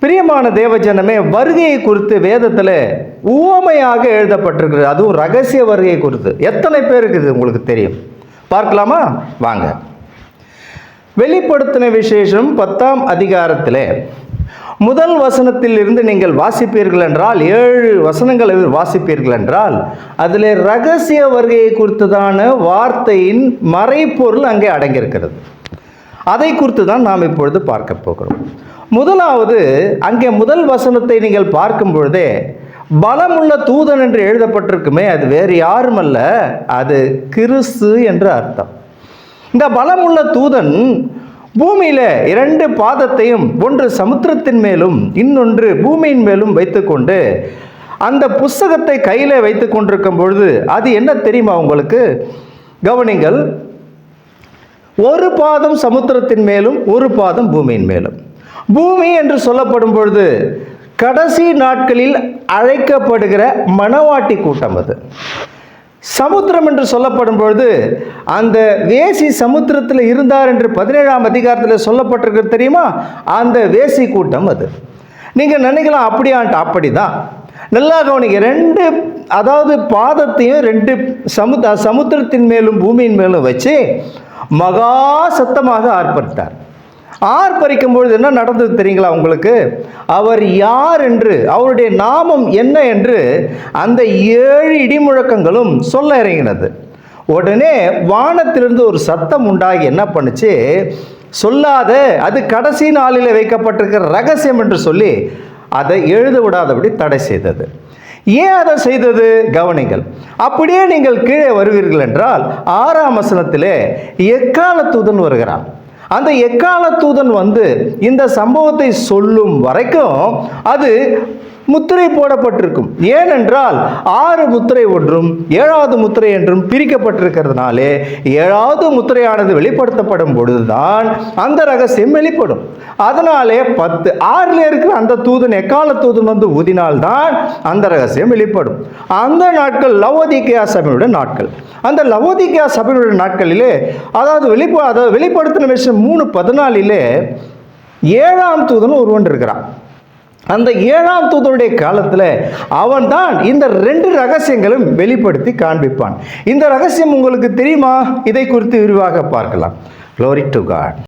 பிரியமான தேவஜனமே வருகையை குறித்து வேதத்தில் உவமையாக எழுதப்பட்டிருக்கிறது. அதுவும் ரகசிய வருகையை குறித்து. எத்தனை பேருக்கு இது உங்களுக்கு தெரியும்? பார்க்கலாமா? வாங்க. வெளிப்படுத்தின விசேஷம் பத்தாம் அதிகாரத்தில் முதல் வசனத்தில் இருந்து நீங்கள் வாசிப்பீர்கள் என்றால் ஏழு வசனங்களை வாசிப்பீர்கள் என்றால் அதில் ரகசிய வருகையை குறித்ததான வார்த்தையின் மறைப்பொருள் அங்கே அடங்கியிருக்கிறது. அதை குறித்து தான் நாம் இப்பொழுது பார்க்க போகிறோம். முதலாவது அங்கே முதல் வசனத்தை நீங்கள் பார்க்கும் பொழுதே பலமுள்ள தூதன் என்று எழுதப்பட்டிருக்குமே அது வேறு யாரும் அல்ல அது கிறிஸ்து என்று அர்த்தம். இந்த பலமுள்ள தூதன் பூமியில இரண்டு பாதத்தையும் ஒன்று சமுத்திரத்தின் மேலும் இன்னொன்று பூமியின் மேலும் வைத்துக்கொண்டு அந்த புஸ்தகத்தை கையில் வைத்து கொண்டிருக்கும் பொழுது அது என்ன தெரியுமா உங்களுக்கு? கவனிங்கள் ஒரு பாதம் சமுத்திரத்தின் மேலும் ஒரு பாதம் பூமியின் மேலும். பூமி என்று சொல்லப்படும் பொழுது கடைசி நாட்களில் அழைக்கப்படுகிற மணவாட்டி கூட்டம் அது. சமுத்திரம் என்று சொல்லப்படும் பொழுது அந்த வேசி சமுத்திரத்தில் இருந்தார் என்று பதினேழாம் அதிகாரத்தில் சொல்லப்பட்டிருக்கு தெரியுமா? அந்த வேசி கூட்டம் அது. நீங்கள் நினைக்கலாம் அப்படியான்ட்டு அப்படி தான் நல்லா கவனிங்க ரெண்டு அதாவது பாதத்தையும் ரெண்டு சமுத சமுத்திரத்தின் மேலும் பூமியின் மேலும் வச்சு மகா சத்தமாக ஆர்ப்பரித்தார். ஆர்ப்பரிக்கும் பொழுது என்ன நடந்தது தெரியுங்களா உங்களுக்கு? அவர் யார் என்று அவருடைய நாமம் என்ன என்று அந்த ஏழு இடிமுழக்கங்களும் சொல்ல இறங்கினது. உடனே வானத்திலிருந்து ஒரு சத்தம் உண்டாகி என்ன பண்ணுச்சு? சொல்லாத அது கடைசி நாளில் வைக்கப்பட்டிருக்கிற ரகசியம் என்று சொல்லி அதை எழுத விடாதபடி தடை செய்தது. ஏன் அதை செய்தது? கவனிங்கள். அப்படியே நீங்கள் கீழே வருவீர்கள் என்றால் ஆறாம் வசனத்திலே எக்கால தூதன் வருகிறான். அந்த எக்கால தூதன் வந்து இந்த சம்பவத்தை சொல்லும் வரைக்கும் அது முத்திரை போடப்பட்டிருக்கும். ஏனென்றால் ஆறு முத்திரை ஒன்றும் ஏழாவது முத்திரை என்றும் பிரிக்கப்பட்டிருக்கிறதுனாலே ஏழாவது முத்திரையானது வெளிப்படுத்தப்படும் பொழுதுதான் அந்த ரகசியம் வெளிப்படும். அதனாலே பத்து ஆறில் இருக்கிற அந்த தூதன் எக்கால தூதன் வந்து ஊதினால்தான் அந்த ரகசியம் வெளிப்படும். அந்த நாட்கள் லவோதிகேயா சபையுடைய நாட்கள். அந்த லவோதிகேயா சபையுடைய நாட்களிலே அதாவது வெளிப்ப அதாவது வெளிப்படுத்தின விஷயம் மூணு பதினாலிலே ஏழாம் தூதன் ஒருவன் இருக்கிறான். அந்த ஏழாம் தூதனுடைய காலத்தில் அவன் தான் இந்த ரெண்டு ரகசியங்களும் வெளிப்படுத்தி காண்பிப்பான். இந்த ரகசியம் உங்களுக்கு தெரியுமா? இதை குறித்து விரிவாக பார்க்கலாம். Glory to God